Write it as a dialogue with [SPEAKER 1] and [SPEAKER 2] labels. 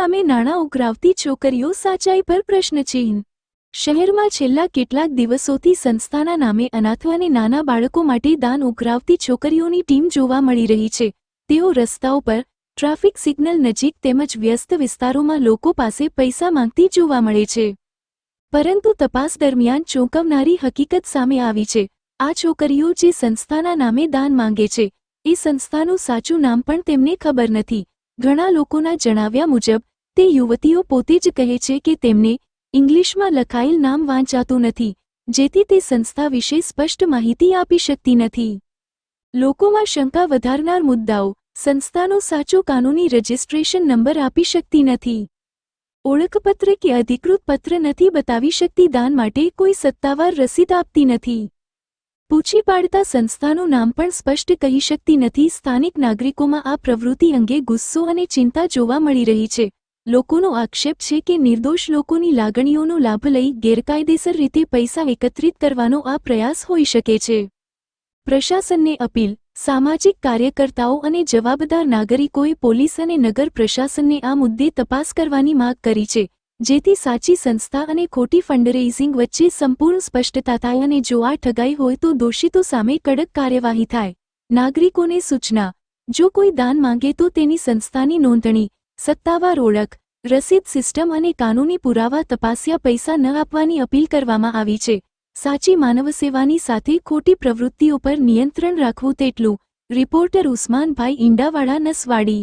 [SPEAKER 1] નામે નાણાં ઉઘરાવતી છોકરીઓ સાચાઈ પર પ્રશ્નચિહ્ન શહેરમાં છેલ્લા કેટલાક દિવસોથી સંસ્થાના નામે અનાથ અને નાના બાળકો માટે દાન ઉઘરાવતી છોકરીઓની ટીમ જોવા મળી રહી છે. તેઓ રસ્તાઓ પર ટ્રાફિક સિગ્નલ નજીક તેમજ વ્યસ્ત વિસ્તારોમાં લોકો પાસે પૈસા માંગતી જોવા મળે છે. પરંતુ તપાસ દરમિયાન ચોંકાવનારી હકીકત સામે આવી છે. આ છોકરીઓ જે સંસ્થાના નામે દાન માંગે છે, એ સંસ્થાનું સાચું નામ પણ તેમને ખબર નથી. ઘણા લોકોના જણાવ્યા મુજબ તે યુવતીઓ પોતે જ કહે છે કે તેમને ઇંગ્લિશમાં લખાયેલ નામ વાંચાતું નથી, જેથી તે સંસ્થા વિશે સ્પષ્ટ માહિતી આપી શકતી નથી. લોકોમાં શંકા વધારનાર મુદ્દાઓ, સંસ્થાનો સાચો કાનૂની રજિસ્ટ્રેશન નંબર આપી શકતી નથી. ઓળખપત્ર કે અધિકૃત પત્ર નથી બતાવી શકતી દાન માટે કોઈ સત્તાવાર રસીદ આપતી નથી. પૂછી પાડતા સંસ્થાનું નામ પણ સ્પષ્ટ કહી શકતી નથી. સ્થાનિક નાગરિકોમાં આ પ્રવૃત્તિ અંગે ગુસ્સો અને ચિંતા જોવા મળી રહી છે. લોકોનો આક્ષેપ છે કે નિર્દોષ લોકોની લાગણીઓનો લાભ લઈ ગેરકાયદેસર રીતે પૈસા એકત્રિત કરવાનો આ પ્રયાસ હોઈ શકે છે. પ્રશાસનને અપીલ, સામાજિક કાર્યકર્તાઓ અને જવાબદાર નાગરિકોએ પોલીસ અને નગર પ્રશાસનને આ મુદ્દે તપાસ કરવાની માગ કરી છે, જેથી સાચી સંસ્થા અને ખોટી ફંડરેઇઝિંગ વચ્ચે સંપૂર્ણ સ્પષ્ટતા થાય અને જો આ ઠગાઈ હોય તો દોષિતો સામે કડક કાર્યવાહી થાય. નાગરિકોને સૂચના, જો કોઈ દાન માંગે તો તેની સંસ્થાની નોંધણી સત્તાવાર ઓળખ, રસીદ સિસ્ટમ અને કાનૂની પુરાવા તપાસ્યા પૈસા ન આપવાની અપીલ કરવામાં આવી છે. સાચી માનવસેવાની સાથે ખોટી પ્રવૃત્તિઓ પર નિયંત્રણ રાખવું તેટલું, રિપોર્ટર ઉસ્માનભાઈ ઈંડાવાળા નસવાડી.